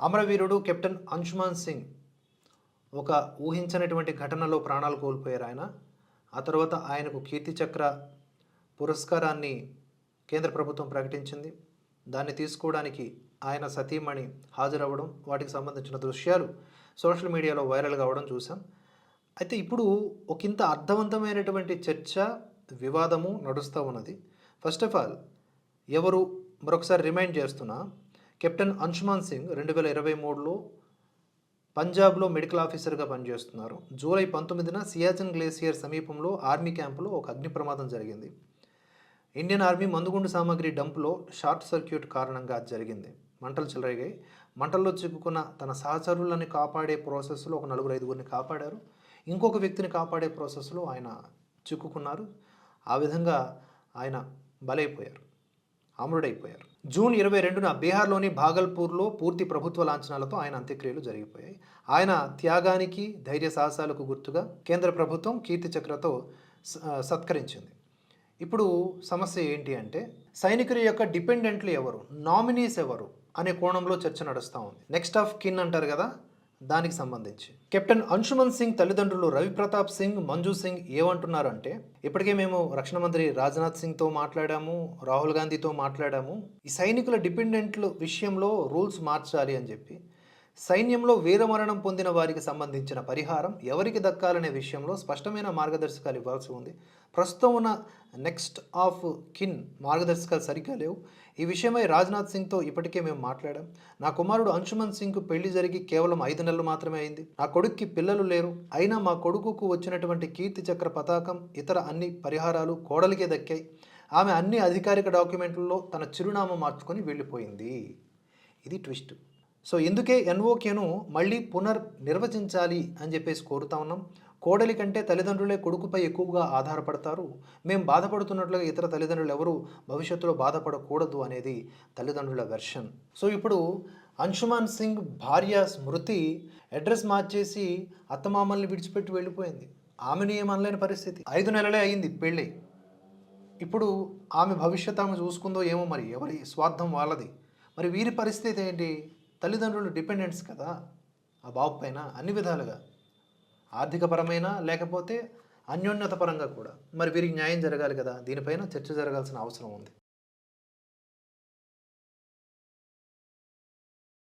అమరవీరుడు captain Anshuman Singh ఒక ఊహించనటువంటి ఘటనలో ప్రాణాలు కోల్పోయారు ఆయన. ఆ తర్వాత ఆయనకు కీర్తిచక్ర పురస్కారాన్ని కేంద్ర ప్రభుత్వం ప్రకటించింది. దాన్ని తీసుకోవడానికి ఆయన సతీమణి హాజరవ్వడం వాటికి సంబంధించిన దృశ్యాలు సోషల్ మీడియాలో వైరల్ కావడం చూసాం అయితే ఇప్పుడు ఒకంత అర్థవంతమైనటువంటి చర్చ వివాదము నడుస్తూ ఉన్నది. ఫస్ట్ ఆఫ్ ఆల్ ఎవరు మరొకసారి రిమైండ్ చేస్తున్నా కెప్టెన్ అంశుమాన్ సింగ్ రెండు వేల ఇరవై మూడులో పంజాబ్లో మెడికల్ ఆఫీసర్గా పనిచేస్తున్నారు. జూలై పంతొమ్మిదిన సియాచిన్ గ్లేసియర్ సమీపంలో ఆర్మీ క్యాంపులో ఒక అగ్ని ప్రమాదం జరిగింది. ఇండియన్ ఆర్మీ మందుగుండు సామాగ్రి డంప్లో షార్ట్ సర్క్యూట్ కారణంగా అది జరిగింది. మంటలు చెలరేగాయి. మంటల్లో చిక్కుకున్న తన సహచరులను కాపాడే ప్రాసెస్లో ఒక నలుగురు ఐదుగురిని కాపాడారు. ఇంకొక వ్యక్తిని కాపాడే ప్రాసెస్లో ఆయన చిక్కుకున్నారు. ఆ విధంగా ఆయన బలైపోయారు. అమరుడైపోయారు జూన్ ఇరవై రెండున బీహార్లోని భాగల్పూర్లో పూర్తి ప్రభుత్వ లాంఛనాలతో ఆయన అంత్యక్రియలు జరిగిపోయాయి. ఆయన త్యాగానికి ధైర్య సాహసాలకు గుర్తుగా కేంద్ర ప్రభుత్వం కీర్తి చక్రతో సత్కరించింది. ఇప్పుడు సమస్య ఏంటి అంటే సైనికుల యొక్క డిపెండెంట్లు ఎవరు? నామినీస్ ఎవరు? అనే కోణంలో చర్చ నడుస్తూ ఉంది. నెక్స్ట్ ఆఫ్ కిన్ అంటారు కదా దానికి సంబంధించి. కెప్టెన్ అంశుమన్ సింగ్ తల్లిదండ్రులు రవి ప్రతాప్ సింగ్ మంజు సింగ్ ఏమంటున్నారంటే ఇప్పటికే మేము రక్షణ మంత్రి రాజ్నాథ్ సింగ్తో మాట్లాడాము రాహుల్ గాంధీతో మాట్లాడాము ఈ సైనికుల డిపెండెంట్ల విషయంలో రూల్స్ మార్చాలి అని చెప్పి సైన్యంలో వీరమరణం పొందిన వారికి సంబంధించిన పరిహారం ఎవరికి దక్కాలనే విషయంలో స్పష్టమైన మార్గదర్శకాలు ఇవ్వాల్సి ఉంది. ప్రస్తుతం ఉన్న నెక్స్ట్ ఆఫ్ కిన్ మార్గదర్శకాలు సరిగ్గా లేవు. ఈ విషయమై రాజ్నాథ్ సింగ్తో ఇప్పటికే మేము మాట్లాడాం. నా కుమారుడు అంశుమన్ సింగ్కు పెళ్ళి జరిగి కేవలం ఐదు నెలలు మాత్రమే అయింది. నా కొడుక్కి పిల్లలు లేరు. అయినా మా కొడుకుకు వచ్చినటువంటి కీర్తి చక్ర పతాకం ఇతర అన్ని పరిహారాలు కోడలికే దక్కాయి. ఆమె అన్ని అధికారిక డాక్యుమెంట్లలో తన చిరునామా మార్చుకొని వెళ్ళిపోయింది. ఇది ట్విస్ట్. సో ఎందుకే ఎన్ఓకేను మళ్ళీ పునర్ నిర్వచించాలి అని చెప్పేసి కోరుతా ఉన్నాం. కోడలి కంటే తల్లిదండ్రులే కొడుకుపై ఎక్కువగా ఆధారపడతారు. మేము బాధపడుతున్నట్లుగా ఇతర తల్లిదండ్రులు ఎవరు భవిష్యత్తులో బాధపడకూడదు అనేది తల్లిదండ్రుల వెర్షన్ సో ఇప్పుడు అంశుమాన్ సింగ్ భార్య స్మృతి అడ్రస్ మార్చేసి అత్తమామల్ని విడిచిపెట్టి వెళ్ళిపోయింది. ఆమెను ఏమనలేని పరిస్థితి. ఐదు నెలలే అయింది పెళ్ళి. ఇప్పుడు ఆమె భవిష్యత్తు ఆమె చూసుకుందో ఏమో మరి ఎవరి స్వార్థం వాళ్ళది. మరి వీరి పరిస్థితి ఏంటి? తల్లిదండ్రులు డిపెండెంట్స్ కదా ఆ బాబు పైన అన్ని విధాలుగా. ఆర్థికపరమైన లేకపోతే అన్యోన్యత పరంగా కూడా. మరి వీరికి న్యాయం జరగాలి కదా దీనిపైన చర్చ జరగాల్సిన అవసరం ఉంది.